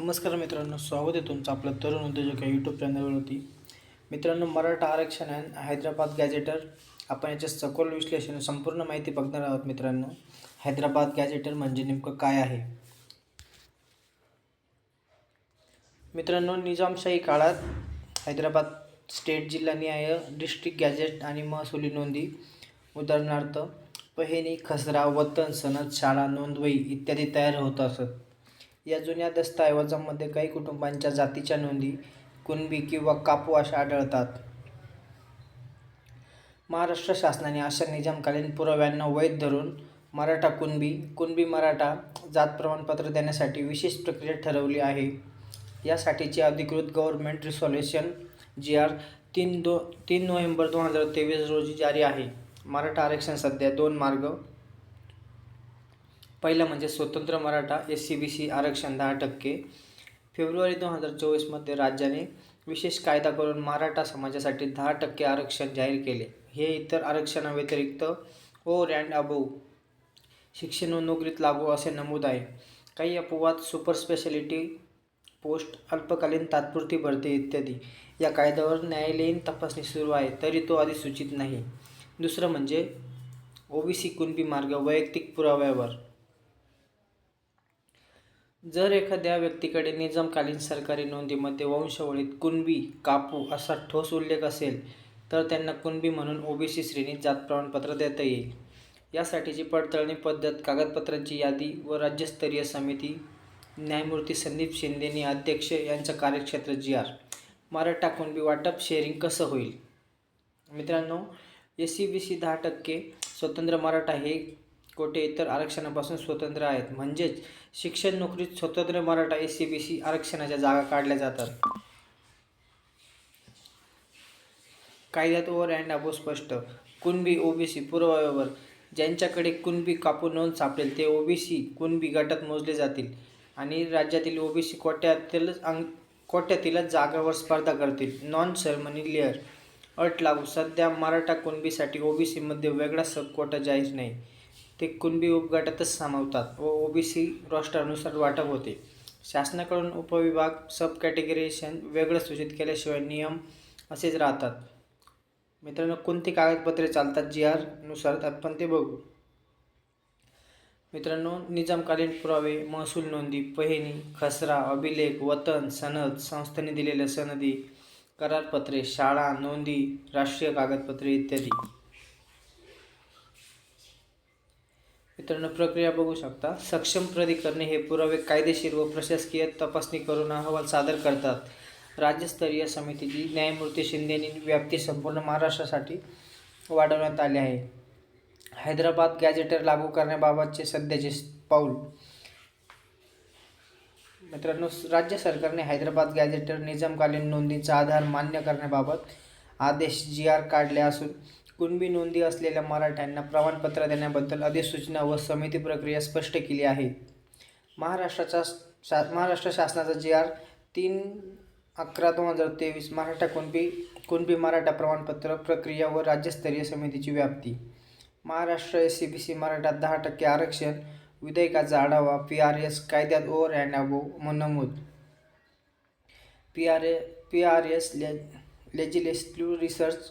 नमस्कार मित्रांनो स्वागत आहे तुमचं आपलं तरुण उद्योजक या यूट्यूब चॅनलवरती मित्रांनो मराठा आरक्षण अँड हैदराबाद गॅजेटर आपण याचे सखोल विश्लेषण संपूर्ण माहिती बघणार आहोत मित्रांनो. हैदराबाद गॅजेटर म्हणजे नेमकं काय आहे? मित्रांनो निजामशाही काळात हैदराबाद स्टेट जिल्हा न्याय डिस्ट्रिक्ट गॅजेट आणि महसुली नोंदी उदाहरणार्थ पहिनी खसरा वतन सनद शाळा नोंदवही इत्यादी तयार होत असत. या जुन्या दस्तऐवजामध्ये काही कुटुंबांच्या जातीच्या नोंदी कुणबी किंवा कापू अशा आढळतात. महाराष्ट्र शासनाने अशा निजामकालीन पुराव्यांना वैध धरून मराठा कुणबी कुणबी मराठा जात प्रमाणपत्र देण्यासाठी विशेष प्रक्रिया ठरवली आहे. यासाठीची अधिकृत गव्हर्नमेंट रिसॉल्युशन जी आर तीन दो तीन नोव्हेंबर दोन हजार तेवीस रोजी जारी आहे. मराठा आरक्षण सध्या दोन मार्ग पहिलं म्हणजे स्वतंत्र Maratha S E B C आरक्षण दहा टक्के. फेब्रुवारी दोन हजार चोवीसमध्ये राज्याने विशेष कायदा करून मराठा समाजासाठी दहा टक्के आरक्षण जाहीर केले. हे इतर आरक्षणाव्यतिरिक्त ओर अँड अबोव शिक्षण व नोकरीत लागू असे नमूद आहे. काही अपवाद सुपर स्पेशालिटी पोस्ट अल्पकालीन तात्पुरती भरती इत्यादी. या कायद्यावर न्यायालयीन तपासणी सुरू आहे तरी तो अधिसूचित नाही. दुसरं म्हणजे ओबीसी कुणबी मार्ग वैयक्तिक पुराव्यावर. जर एखाद्या व्यक्तीकडे निजामकालीन सरकारी नोंदीमध्ये वंशावळीत कुणबी कापू असा ठोस उल्लेख असेल तर त्यांना कुणबी म्हणून ओबीसी श्रेणीत जात प्रमाणपत्र देता येईल. यासाठीची पडताळणी पद्धत कागदपत्रांची यादी व राज्यस्तरीय समिती न्यायमूर्ती संदीप शिंदेनी अध्यक्ष यांचं कार्यक्षेत्र जी आर. मराठा कुणबी वाटप शेअरिंग कसं होईल? मित्रांनो एस सी बी सी दहा टक्के स्वतंत्र मराठा हे कोटे इतर आरक्षणापासून स्वतंत्र आहेत. म्हणजेच शिक्षण नोकरीत स्वतंत्र Maratha S E B C आरक्षणाच्या जागा काढल्या जातात. कायद्यात ओव्हर अँड अबो स्पष्ट. कुणबी ओबीसी पुराव्यावर ज्यांच्याकडे कुणबी कापू नोंद सापडेल ते ओबीसी कुणबी गटात मोजले जातील आणि राज्यातील ओबीसी कोट्यातीलच अंग कोट्यातीलच जागावर स्पर्धा करतील. Non creamy layer. अट लागू. सध्या मराठा कुणबीसाठी ओबीसीमध्ये वेगळा सब कोटा जाहीर नाही. ते कुणबी उपगटातच सामावतात व ओबीसी रोस्टरनुसार वाटप होते. शासनाकडून उपविभाग सब कॅटेगरीशन वेगळं सूचित केल्याशिवाय नियम असेच राहतात. मित्रांनो कोणती कागदपत्रे चालतात जी आरनुसार आपण ते बघू. मित्रांनो निजामकालीन पुरावे महसूल नोंदी पहेनी खसरा अभिलेख वतन सनद संस्थेने दिलेल्या सनदी करारपत्रे शाळा नोंदी राष्ट्रीय कागदपत्रे इत्यादी. मित्रांनो प्रक्रिया बघू शकता. सक्षम प्राधिकरणे हे पुरावे कायदेशीर व प्रशासकीय तपासणी करून अहवाल सादर करतात. राज्यस्तरीय समितीची न्यायमूर्ती शिंदेनी व्याप्ती संपूर्ण महाराष्ट्रासाठी वाढवण्यात आली आहे. हैदराबाद गॅजेटर लागू करण्याबाबतचे सध्याचे पाऊल. मित्रांनो राज्य सरकारने हैदराबाद गॅजेटर निजामकालीन नोंदीचा आधार मान्य करण्याबाबत आदेश जी आर काढले असून कुणबी नोंदी असलेल्या मराठ्यांना प्रमाणपत्र देण्याबद्दल अधिसूचना व समिती प्रक्रिया स्पष्ट केली आहे. महाराष्ट्राचा शा महाराष्ट्र शासनाचा जी आर तीन अकरा दोन हजार तेवीस मराठा कुणबी कुणबी मराठा प्रमाणपत्र प्रक्रिया व राज्यस्तरीय समितीची व्याप्ती. Maharashtra S E B C Maratha दहा टक्के आरक्षण विधेयकाचा आढावा पी आर एस कायद्यात ओव्हर अँड अबो नमूद. P R A P R S ले लेजिलेस्टिव्ह रिसर्च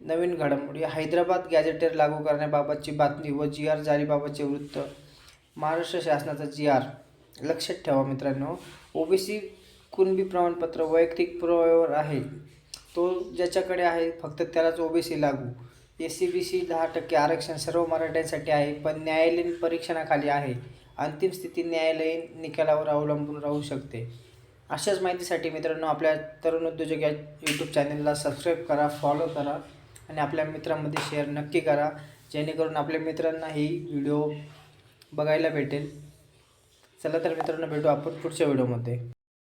नवीन घडामोडी. हैदराबाद गॅजेटर लागू करण्याबाबतची बातमी व जी आर जारीबाबतचे वृत्त. महाराष्ट्र शासनाचा जी आर. लक्षात ठेवा मित्रांनो. ओबीसी कुणबी प्रमाणपत्र वैयक्तिक पुराव्यावर आहे. तो ज्याच्याकडे आहे फक्त त्यालाच ओबीसी लागू. एस सी बी सी दहा टक्के आरक्षण सर्व मराठ्यांसाठी आहे पण न्यायालयीन परीक्षणाखाली आहे. अंतिम स्थिती न्यायालयीन निकालावर अवलंबून राहू शकते. अशाच माहितीसाठी मित्रांनो आपल्या तरुण उद्योजक या यूट्यूब चॅनलला सबस्क्राईब करा फॉलो करा. आणि आपल्या मित्रांमध्ये शेअर नक्की करा. जेणेकरून आपल्या मित्रांना ही व्हिडिओ बघायला भेटेल. चला तर मित्रांनो भेटू आपण पुढच्या व्हिडिओमध्ये